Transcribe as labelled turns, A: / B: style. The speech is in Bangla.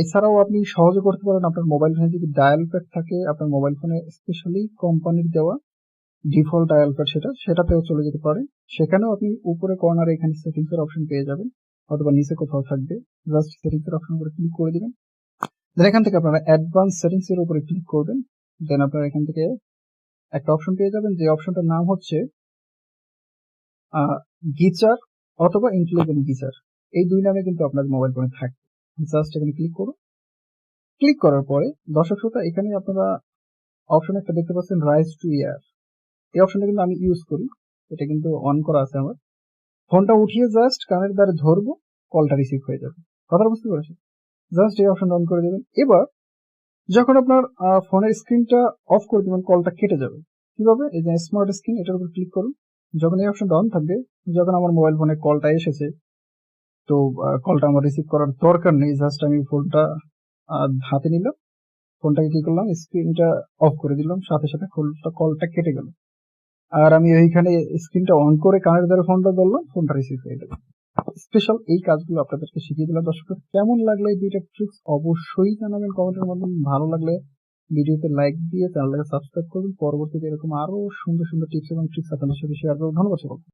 A: এছাড়াও আপনি সহজে করতে পারেন আপনার মোবাইল ফোনে যদি ডায়াল প্যাড থাকে, আপনার মোবাইল ফোনে স্পেশালি কোম্পানির দেওয়া ডিফল্ট ডায়াল প্যাড সেটা, সেটাতেও চলে যেতে পারে। সেখানেও আপনি উপরে কর্নারে এখানে সেটিংস এর অপশন পেয়ে যাবেন, অথবা নিচে কোথাও থাকবে। জাস্ট সেটিংস এর অপশন উপরে ক্লিক করে দিবেন। দেন এখান থেকে আপনারা অ্যাডভান্স সেটিংস এর উপরে ক্লিক করবেন। দেন আপনারা এখান থেকে একটা অপশন পেয়ে যাবেন, যে অপশনটার নাম হচ্ছে গিচার অথবা ইন্টেলিজেন্ট গিচার এই দুই নামে কিন্তু আপনার মোবাইল ফোনে থাকে জাস্ট এখানে ক্লিক করুন। ক্লিক করার পরে দর্শক শ্রোতা, এখানে আপনারা অপশন একটা দেখতে পাচ্ছেন রাইস টু ইয়ার এই অপশনটা কিন্তু আমি ইউজ করি। এটা কিন্তু অন করা আছে আমার। ফোনটা উঠিয়ে জাস্ট কানের দ্বারা ধরবো কলটা রিসিভ হয়ে যাবে। কথাটা বুঝতে পেরেছেন? জাস্ট এই অপশনটা অন করে দেবেন। এবার যখন আপনার ফোনের স্ক্রিনটা অফ করে দেবেন কলটা কেটে যাবে। কীভাবে? এই যে স্মার্ট স্ক্রিন এটার উপর ক্লিক করুন। যখন এই অপশনটা অন থাকবে, যখন আমার মোবাইল ফোনে কলটা এসেছে তো কলটা আমার রিসিভ করার দরকার নেই জাস্ট আমি ফোনটা হাতে নিলাম। ফোনটাকে কি করলাম? স্ক্রিনটা অফ করে দিলাম, সাথে সাথে কলটা কেটে গেল। আর আমি এইখানে স্ক্রিনটা অন করে কানের দ্বারা ফোনটা ধরলাম ফোনটা রিসিভ হয়ে গেল। স্পেশাল এই কাজগুলো আপনাদেরকে শিখিয়ে দিলাম। দর্শক কেমন লাগল এই দুইটা ট্রিক্স অবশ্যই জানাবেন কমেন্টের মাধ্যমে। ভালো লাগলে ভিডিওতে লাইক দিয়ে চ্যানেলটাকে সাবস্ক্রাইব করবেন। পরবর্তীতে এরকম আরও সুন্দর সুন্দর টিপস এবং ট্রিক্স আপনাদের সাথে শেয়ার করব। ধন্যবাদ সকলকে।